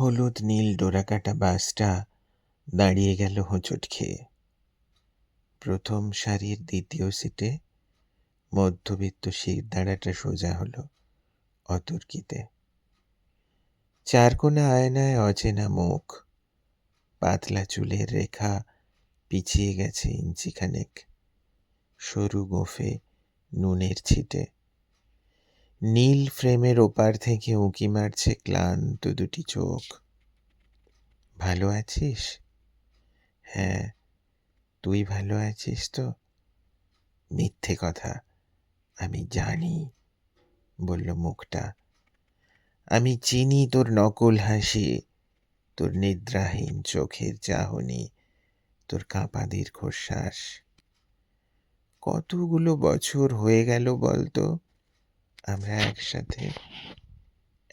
হলুদ নীল ডোরাকাটা বাসটা দাঁড়িয়ে গেল হোঁচট খেয়ে। প্রথম সারির দ্বিতীয় সিটে মধ্যবিত্ত শির দাঁড়াটা সোজা হলো অতর্কিতে। চারকোনা আয়নায় অচেনা মুখ, পাতলা চুলের রেখা পিছিয়ে গেছে ইঞ্চিখানেক। সরু গোফে নুনের ছিটে। নীল ফ্রেমের ওপার থেকে উঁকি মারছে ক্লান্ত দুটি চোখ। ভালো আছিস? হ্যাঁ। তুই ভালো আছিস তো? মিথ্যে কথা। আমি জানি, বলল মুখটা। আমি চিনি তোর নকল হাসি, তোর নিদ্রাহীন চোখের চাহনি, তোর কাঁপা দীর্ঘশ্বাস কতগুলো বছর হয়ে গেল বলতো? আমরা একসাথে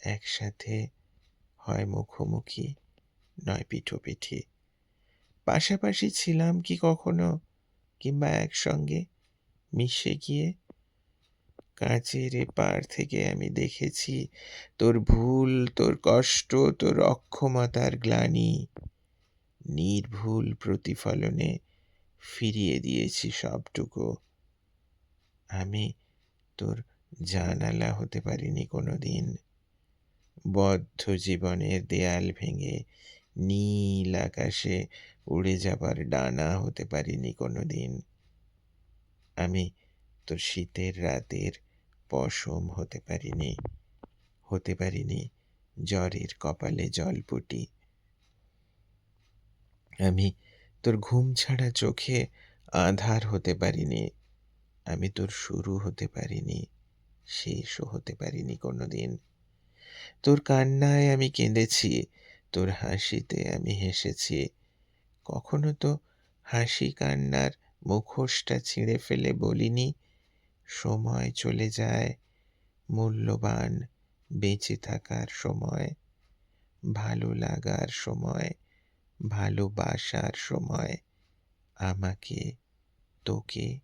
একসাথে হয় মুখোমুখি, নয় পিঠোপিঠি। পাশাপাশি ছিলাম কি কখনো কিংবা একসঙ্গে মিশে গিয়ে? কাঁচের এপার থেকে আমি দেখেছি তোর ভুল, তোর কষ্ট, তোর অক্ষমতার গ্লানি। নির্ভুল প্রতিফলনে ফিরিয়ে দিয়েছি সবটুকু। আমি তোর জানালা হতে পারিনি কোনো দিন বদ্ধ জীবনের দেয়াল ভেঙে নীল আকাশে উড়ে যাবার ডানা হতে পারিনি কোনো দিন আমি তোর শীতের রাতের পশম হতে পারিনি হতে পারিনি জ্বরের কপালে জলপুটি। আমি তোর ঘুম ছাড়া চোখে আধার হতে পারিনি, আমি তোর শুরু হতে পারিনি। শেষও হতে পারিনি কোনো দিন তোর কান্নায় আমি কেঁদেছি, তোর হাসিতে আমি হেসেছি। কখনো তো হাসি কান্নার মুখোশটা ছিঁড়ে ফেলে বলিনি, সময় চলে যায়, মূল্যবান বেঁচে থাকার সময়, ভালো লাগার সময়, ভালোবাসার সময়, আমাকে, তোকে।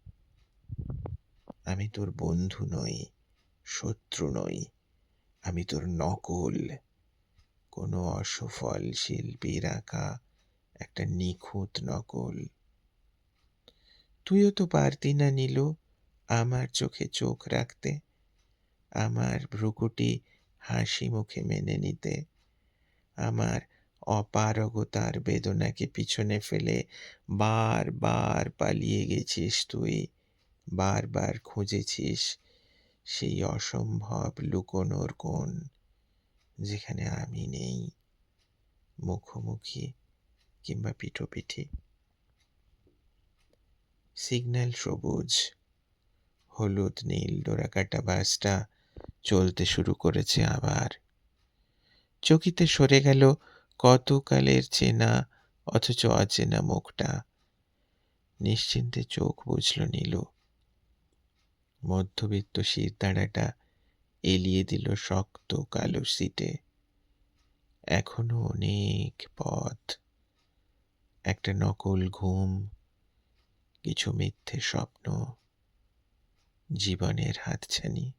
আমি তোর বন্ধু নই। শত্রু নই। আমি তোর নকল। কোনো অসফল শিল্পীর আঁকা একটা নিখুঁত নকল। তুইও তো পারতি না নিল আমার চোখে চোখ রাখতে, আমার ভ্রুকুটি হাসি মুখে মেনে নিতে। আমার অপারগতার বেদনাকে পিছনে ফেলে বার বার পালিয়ে গেছিস তুই, বারবার খুঁজেছিস সেই অসম্ভব লুকোনোর কোণ যেখানে আমি নেই। মুখোমুখি কিংবা পিঠোপিঠি। সিগন্যাল সবুজ, হলুদ, নীল, ডোরাকাটা বাসটা চলতে শুরু করেছে আবার। চকিতে সরে গেল কতকালের চেনা অথচ অচেনা মুখটা। নিশ্চিন্তে চোখ বুঝল নীলু। মধ্যবিত্ত শিরদাঁড়াটা এলিয়ে দিল শক্ত কালো সিটে। এখনও অনেক পথ। একটা নকল ঘুম, কিছু মিথ্যে স্বপ্ন, জীবনের হাতছানি।